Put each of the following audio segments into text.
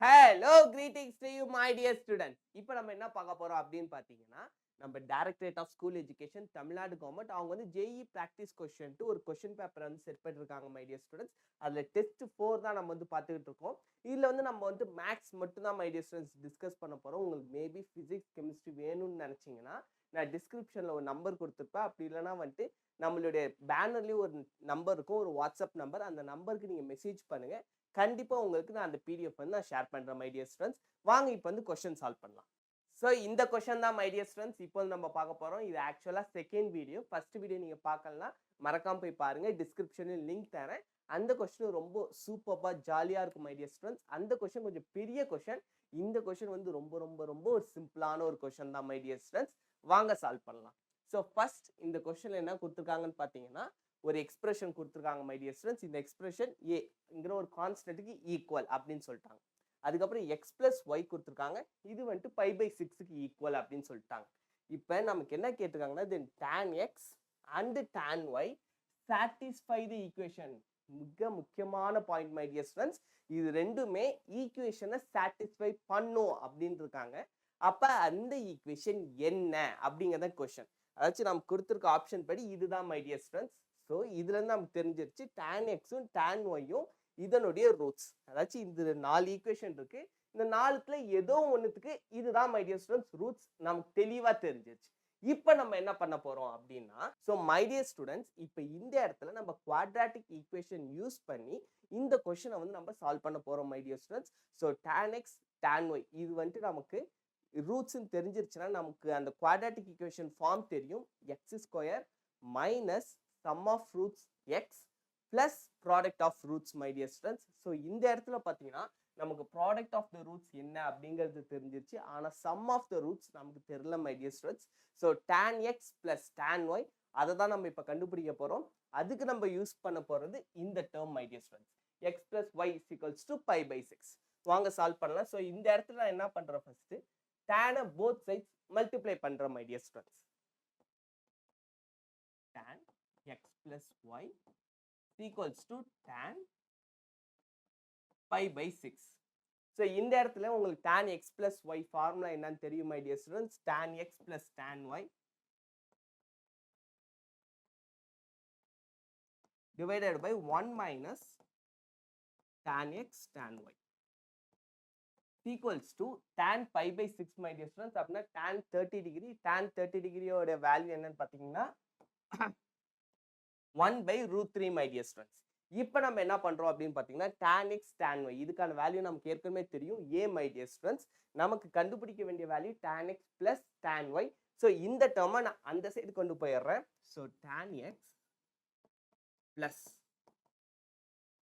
Hello greetings to you my dear student இப்போ நம்ம என்ன பார்க்க போறோம் அப்படின்னு பார்த்தீங்கன்னா நம்ம directorate of school education Tamil Nadu government அவங்க வந்து ஜேஇ ப்ராக்டிஸ் கொஷின்ட்டு ஒரு கொஷின் பேப்பர் வந்து செட் பண்ணிருக்காங்க மைடியர் ஸ்டூடெண்ட்ஸ் அதில் டெஸ்ட் ஃபோர் தான் நம்ம வந்து பார்த்துக்கிட்டு இருக்கோம். இதில் வந்து நம்ம வந்து மேக்ஸ் மட்டும்தான் மைடியர் ஸ்டூடெண்ட்ஸ் டிஸ்கஸ் பண்ண போகிறோம் உங்களுக்கு மேபி ஃபிசிக்ஸ் கெமிஸ்ட்ரி வேணும்னு நினச்சிங்கன்னா நான் டிஸ்கிரிப்ஷனில் ஒரு நம்பர் கொடுத்துருப்பேன். அப்படி இல்லைனா வந்துட்டு நம்மளுடைய பேனர்லேயும் ஒரு நம்பர் இருக்கும் ஒரு வாட்ஸ்அப் நம்பர் அந்த நம்பருக்கு நீங்கள் மெசேஜ் பண்ணுங்கள் கண்டிப்பாக உங்களுக்கு நான் அந்த பிடிஎஃப் வந்து நான் ஷேர் பண்ணுறேன் மைடியர் ஸ்டூடெண்ட்ஸ் வாங்க இப்போ வந்து கொஷின் சால்வ் பண்ணலாம். ஸோ இந்த கொஷன் தான் மை டியர் ஸ்டூடெண்ட்ஸ் இப்போ நம்ம பார்க்க போகிறோம் இது ஆக்சுவலாக செகண்ட் வீடியோ ஃபர்ஸ்ட் வீடியோ நீங்கள் பார்க்கலாம் மறக்காமல் போய் பாருங்கள் டிஸ்கிரிப்ஷனில் லிங்க் தரேன். அந்த கொஷின் ரொம்ப சூப்பராக ஜாலியாக இருக்கும் மை டியர் ஸ்டூடெண்ட்ஸ் அந்த கொஷின் கொஞ்சம் பெரிய கொஷின் இந்த கொஷின் வந்து ரொம்ப ரொம்ப ரொம்ப ஒரு சிம்பிளான ஒரு கொஷின் தான் மை டியர் ஸ்டூடெண்ட்ஸ் வாங்க சால்வ் பண்ணலாம். ஸோ ஃபர்ஸ்ட் இந்த கொஷனில் என்ன கொடுத்துருக்காங்கன்னு பார்த்தீங்கன்னா ஒரு எக்ஸ்பிரஷன் கொடுத்துருக்காங்க மை டியர் ஸ்டூடெண்ட்ஸ் இந்த எக்ஸ்பிரஷன் ஏங்கிற ஒரு கான்ஸ்டன்ட்டுக்கு ஈக்குவல் அப்படின்னு சொல்லிட்டாங்க. அதுக்கப்புறம் எக்ஸ் பிளஸ் ஒய் கொடுத்துருக்காங்க. இது வந்துட்டு பை பை சிக்ஸுக்கு ஈக்குவல் அப்படின்னு சொல்லிட்டாங்க. இப்போ நமக்கு என்ன கேட்டிருக்காங்கன்னா then tan x and tan y satisfy the equation மிக முக்கியமான பாயிண்ட் மை டியர் ஸ்டூடெண்ட்ஸ் இது ரெண்டுமே ஈக்குவேஷனை சாட்டிஸ்ஃபை பண்ணும் அப்படின்னு இருக்காங்க அப்போ அந்த ஈக்குவேஷன் என்ன அப்படிங்கிறத கொஷன் அதாச்சும் நம்ம கொடுத்துருக்க ஆப்ஷன் படி இதுதான் மை டியர் ஸ்டூடெண்ட்ஸ் ஸோ இதுலேருந்து நமக்கு தெரிஞ்சிருச்சு டேன் எக்ஸும் டேன் ஒய்யும் இதனுடைய ரூட்ஸ் அதாச்சும் இந்த நாலு ஈக்குவேஷன் இருக்கு. இந்த நாலுத்துல ஏதோ ஒன்றுத்துக்கு இதுதான் மைடியர் ஸ்டூடெண்ட்ஸ் ரூட்ஸ் நமக்கு தெளிவாக தெரிஞ்சிருச்சு. இப்போ நம்ம என்ன பண்ண போறோம் அப்படின்னா ஸோ மைடியர் ஸ்டூடெண்ட்ஸ் இப்போ இந்த இடத்துல நம்ம குவாட்ராட்டிக் ஈக்குவேஷன் யூஸ் பண்ணி இந்த கொஷனை வந்து நம்ம சால்வ் பண்ண போறோம் my dear students so tan x tan y இது வந்துட்டு நமக்கு ரூட்ஸ்ன்னு தெரிஞ்சிருச்சுன்னா நமக்கு அந்த குவாட்ராட்டிக் ஈக்குவேஷன் ஃபார்ம் தெரியும். X square minus sum of roots x plus product of roots my dear students so இந்த இடத்துல பார்த்தீங்கன்னா நமக்கு ப்ராடக்ட் ஆஃப் த ரூட்ஸ் என்ன அப்படிங்கிறது தெரிஞ்சிருச்சு. ஆனால் சம் ஆஃப் த ரூட்ஸ் நமக்கு தெரில my dear students so tan x plus tan y அதை தான் நம்ம இப்போ கண்டுபிடிக்க போகிறோம் அதுக்கு நம்ம யூஸ் பண்ண போகிறது இந்த term my dear students x plus y equals to pi by six வாங்க சால்வ் பண்ணலாம். ஸோ இந்த இடத்துல நான் என்ன பண்ணுறேன் ஃபஸ்ட்டு டேனை போத் சைட்ஸ் மல்டிப்ளை பண்ணுற my dear students tan x plus y equals to tan pi by 6. So இந்த இடத்துல உங்களுக்கு tan x plus y formula என்னன்னு தெரியும் my dear students tan x plus tan y divided by 1 minus tan x tan y equals to tan pi by 6 my dear students அப்படின்னா tan 30 degree tan 30 டிகிரியோட value என்னன்னு பார்த்தீங்கன்னா one by root three my dear students இப்போ நம்ம என்ன பண்ணுறோம் அப்படின்னு பார்த்தீங்கன்னா டேன் எக்ஸ் tan y. இதுக்கான வேல்யூ நமக்கு ஏற்கனவே தெரியும். ஏ மை டியர் ஸ்டூடெண்ட்ஸ் நமக்கு கண்டுபிடிக்க வேண்டிய value tan x plus tan y so இந்த டேர்மை நான் அந்த சைடு கொண்டு போயிடுறேன். So tan x plus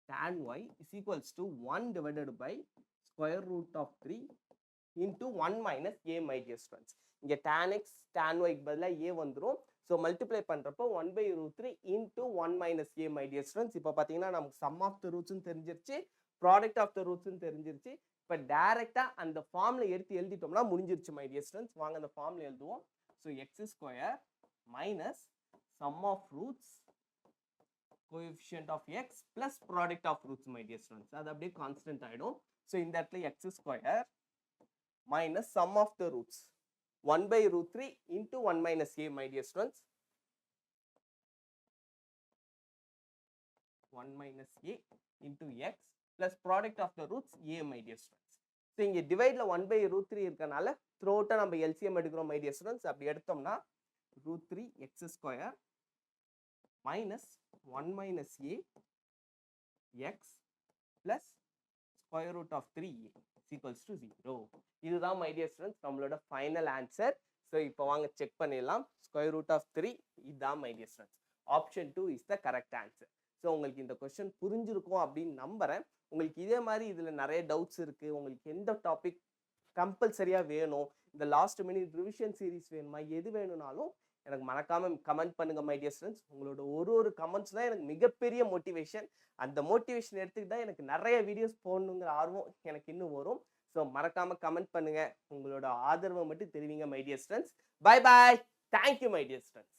tan y is equals to one divided by square root of three into one minus A my dear students இங்கே tan x tan y பதிலாக A வந்துடும் so multiply பண்ணுறப்போ one by root three into one minus A my dear students இப்போ பார்த்தீங்கன்னா நமக்கு some of த ரூட்ஸ்னு தெரிஞ்சிருச்சு product of the ரூட்ஸ்னு தெரிஞ்சிருச்சு. இப்போ டேரெக்டாக அந்த ஃபார்மில் எடுத்து எழுதிட்டோம்னா முடிஞ்சிருச்சு மை டியர் ஸ்டூடெண்ட்ஸ் வாங்க அந்த ஃபார்மில் எழுதுவோம். So x square minus sum of roots coefficient of x plus product of roots my dear students அது அப்படியே கான்ஸ்டன்ட் ஆகிடும் ஸோ இந்த இடத்துல x square minus sum of the roots 1 by root 3 into 1 minus a, my dear students. 1 minus a into x plus product of the roots a, my dear students. So இங்கே டிவைடில் one by root three இருக்கனால த்ரோட்டாக நம்ம LCM எடுக்கிறோம் my dear students அப்படி எடுத்தோம்னா root three x square minus one minus a x plus square root of three a equals to zero இதுதான் my dear students நம்மளோட ஃபைனல் ஆன்சர் ஸோ இப்போ வாங்க செக் பண்ணிடலாம். ஸ்கொயர் ரூட் ஆஃப் த்ரீ இதுதான் my dear students option two is the correct answer so உங்களுக்கு இந்த question புரிஞ்சிருக்கும் அப்படின்னு நம்புகிறேன் உங்களுக்கு இதே மாதிரி இதில் நிறைய டவுட்ஸ் இருக்குது உங்களுக்கு எந்த டாபிக் கம்பல்சரியாக வேணும்? இந்த லாஸ்ட் மினிட் ரிவிஷன் சீரிஸ் வேணுமா? எது வேணும்னாலும் எனக்கு மறக்காம கமெண்ட் பண்ணுங்க மை டியர் ஸ்டூடெண்ட்ஸ் உங்களோட ஒரு ஒரு கமெண்ட்ஸ் தான் எனக்கு மிகப்பெரிய மோட்டிவேஷன் அந்த மோட்டிவேஷன் எடுத்துக்கிட்டு தான் எனக்கு நிறைய வீடியோஸ் போடணுங்கிற ஆர்வம் எனக்கு இன்னும் வரும். ஸோ மறக்காம கமெண்ட் பண்ணுங்க. உங்களோட ஆதரவை மட்டும் தெரிவிங்க my dear students bye bye thank you my dear students